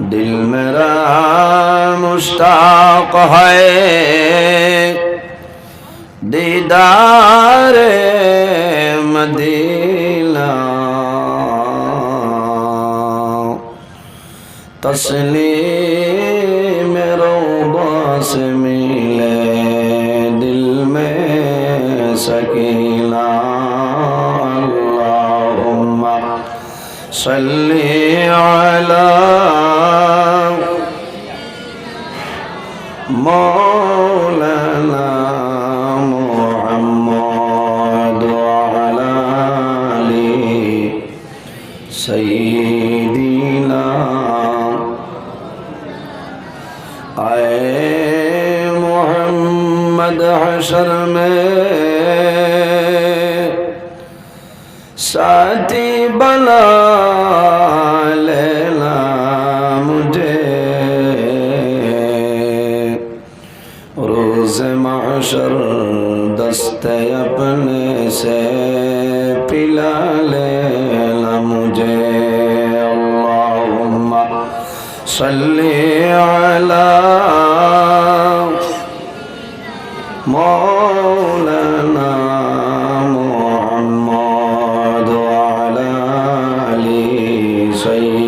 دل میرا مشتاق ہے دیدار مدینہ تسلیم رو سے ملے دل میں سکینہ اللہم صلی علیہ مولانا محمد وعلى آله سيدنا اے محمد حشر میں ساتھی بنا بشر دستے اپنے سے پلا لینا مجھے اللہم صلی علی مولانا محمد وعلی علی سید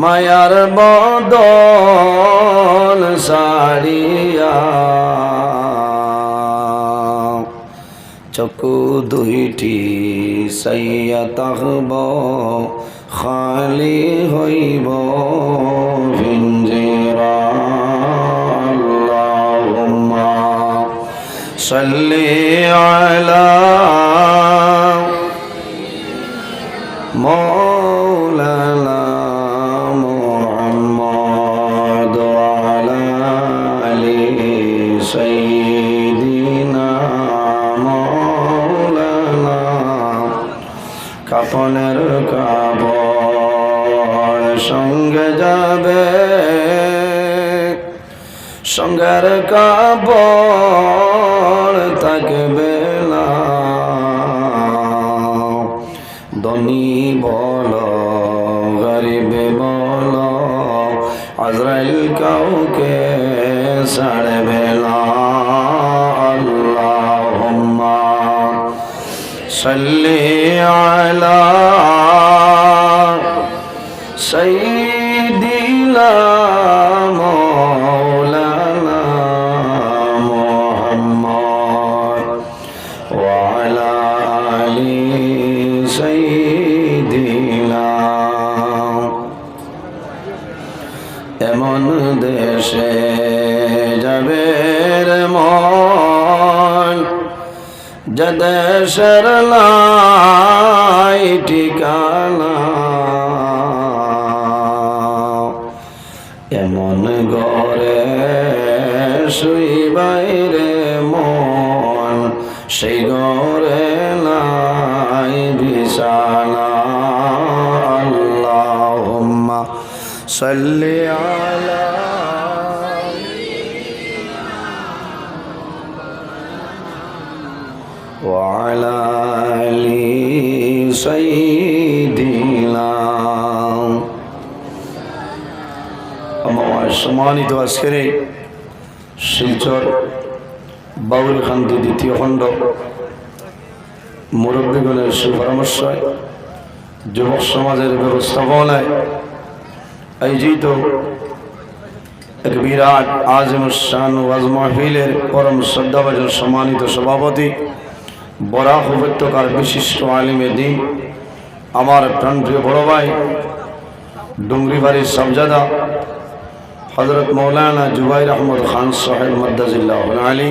মায়ার বদল সারিয়া। চকু দুইটি সাইয়া তাহব খালি হইব হিঞ্জিরা সাল্লি আলা মৌলালা কাপড় সঙ্গে যাবে। সঙ্গের ধনী বল গরিব বল আজরাইল কাউকে ছাড়বে না। আল্লাহুম্মা সাল্লি সৈদিনা এমন দেশে যাবে মন যদেশের লাই ঠিকানা। সাল্লি আলা وعلى آل سيدنا আমার সম্মানিত আজকের এই শিলচর বাবুল খান্তি দ্বিতীয় খণ্ড মুরব্বীগণের সুপরামর্শয় যুবক সমাজের ব্যবস্থাপনায় আয়োজিত এক বিরাট শান ওয়াজ মাহফিলের পরম শ্রদ্ধাভাজন সম্মানিত সভাপতি বরাক উপত্যকার বিশিষ্ট আলিমে দিন, আমার প্রাণপ্রিয় বড় ভাই ডুঙ্গরিবাড়ির সাবজাদা হজরত মৌলানা জুবাইর আহমদ খান সাহেব মদ্দাজিল্লাহ আলী।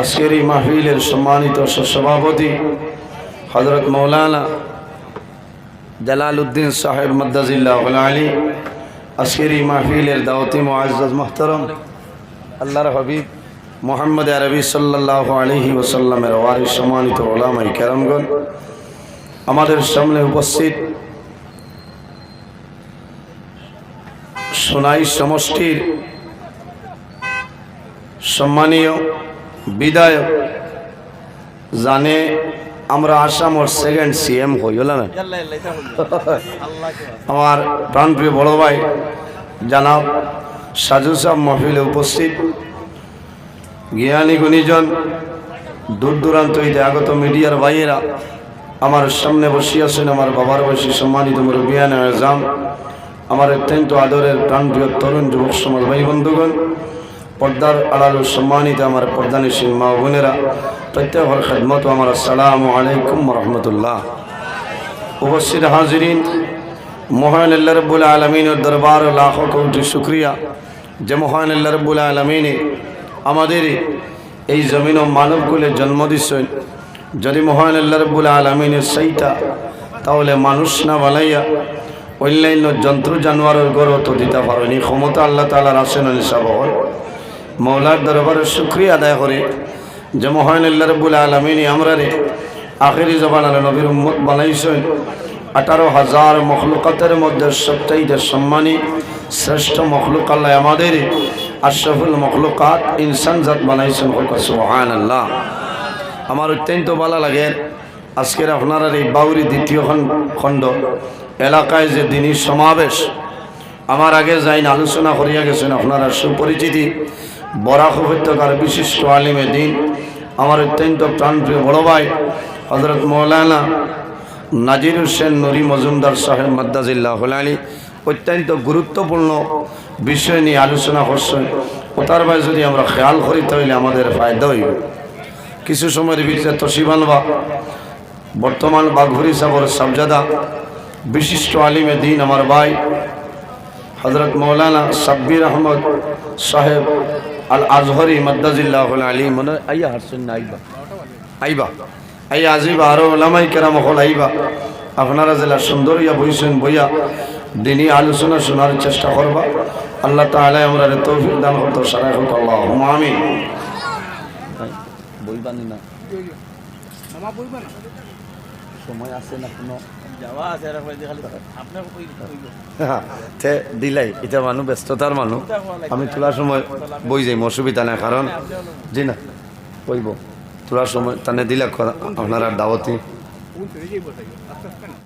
আজকের এই মাহফিলের সম্মানিত সভাপতি হজরত মৌলানা জালাল উদ্দিন সাহেব মদ্দাজিল্লাহ আলী, আজকের এই মাহফিলের দাওয়াতি মুআজ্জাজ মোহতরম, আল্লাহর হাবিব মোহাম্মদ আরবি সাল্লাহ আলহি ওসাল্লামের ওয়ারিস সম্মানিত ওলামাই কেরামগণ, আমাদের সামনে উপস্থিত সোনাই সমষ্টির সম্মানীয় বিধায়ক জানে আমরা আসামর সেকেন্ড সিএম হইল না। আমার প্রাণপ্রিয় বড় ভাই, জানাব সাজু সাহেব মহফিলে উপস্থিত। জ্ঞানী গুণীজন দূর দূরান্ত হইতে আগত মিডিয়ার ভাইয়েরা, আমার সামনে বসিয়াছেন আমার বাবার বয়সী সম্মানিত মুরব্বিয়ান আজাম। আমার অত্যন্ত আদরের প্রাণপ্রিয় তরুণ যুবক সমাজ ভাই বন্ধুগণ পর্দার আড়ালো সম্মানিত আমার পর্দানিসীন মা বোনেরা, প্রত্যেকের খেদমত আমার আসসালামু আলাইকুম রহমতুল্লাহ। উপস্থিত হাজিরিন মহান আল্লাহ রব্বুল আলমিনের দরবার লাখো কোটি শুক্রিয়া। যে মহান আল্লাহ রব্বুল আলমিনে আমাদের এই জমিন ও মানবকুলে জন্ম দিচ্ছেন যদি মহান আল্লাহ রব্বুল আলমিনের সেইটা, তাহলে মানুষ না বানাইয়া অন্যান্য যন্ত্র জানোয়ারের গড় তো দিতে পারেনি। ক্ষমতা আল্লাহ তালার আসেন নিশাবহন মৌলার দরবারে শুক্রিয়া আদায় করে। যে মহান আল্লাহ রব্বুল আলমিনী আমরা রে আখেরি জবান আল নবীর উম্মত বানাইছেন। আঠারো হাজার মখলুকাতের মধ্যে সবচাইতে সম্মানী, শ্রেষ্ঠ মখলুক আল্লাহ আমাদের আশরফুল মখলুকাত ইনসান জাত বানাইছেন সোহান আল্লাহ আমার অত্যন্ত ভালো লাগে, আজকের আপনারা এই বাউরি দ্বিতীয় খণ্ড। এলাকায় যে দিনই সমাবেশ, আমার আগে যাইন আলোচনা করিয়া গেছেন, আপনারা সুপরিচিতি। বরাক উপত্যকার বিশিষ্ট আলিমে দিন। আমার অত্যন্ত প্রাণপ্রিয় বড় ভাই হজরত মৌলানা নাজির হোসেন নুরি মজুমদার সাহেব মাদ্দাজিল্লাহ আলী, অত্যন্ত গুরুত্বপূর্ণ বিষয় নিয়ে আলোচনা করছেন। ওটার ভাই যদি আমরা খেয়াল করি তাহলে আমাদের ফায়দা হইব। কিছু সময়ের ভিতরে তসিবানবা বর্তমান বাঘুরি সাগর সাবজাদা, বিশিষ্ট আলিমে দিন আমার ভাই হজরত মৌলানা সাব্বির আহমদ সাহেব আল আজহরি মদ্দাজিল্লাহ আলী আইয়া হারছেন না, আইবা। আইবা। আই আজিবা, আরও ওলামাই কেরাম হল, আইবা। আপনারা জেলা সুন্দর ইয়া বইছেন, বইয়া দিনই আলোচনা শোনার চেষ্টা করবা। আল্লাহ তাহলে আমরা তৌফিক দান করতে সারাই হোক আল্লাহ আমি বইবানি না। সময় আছে না কোনো? তে দিলাই এটা মানুহ ব্যস্ততার মানুহ আমি তোলার সময় বই যাইম অসুবিধা নাই কারণ জি না কইব তোলার সময় তানে দিলে আপনারা দাওয়াতি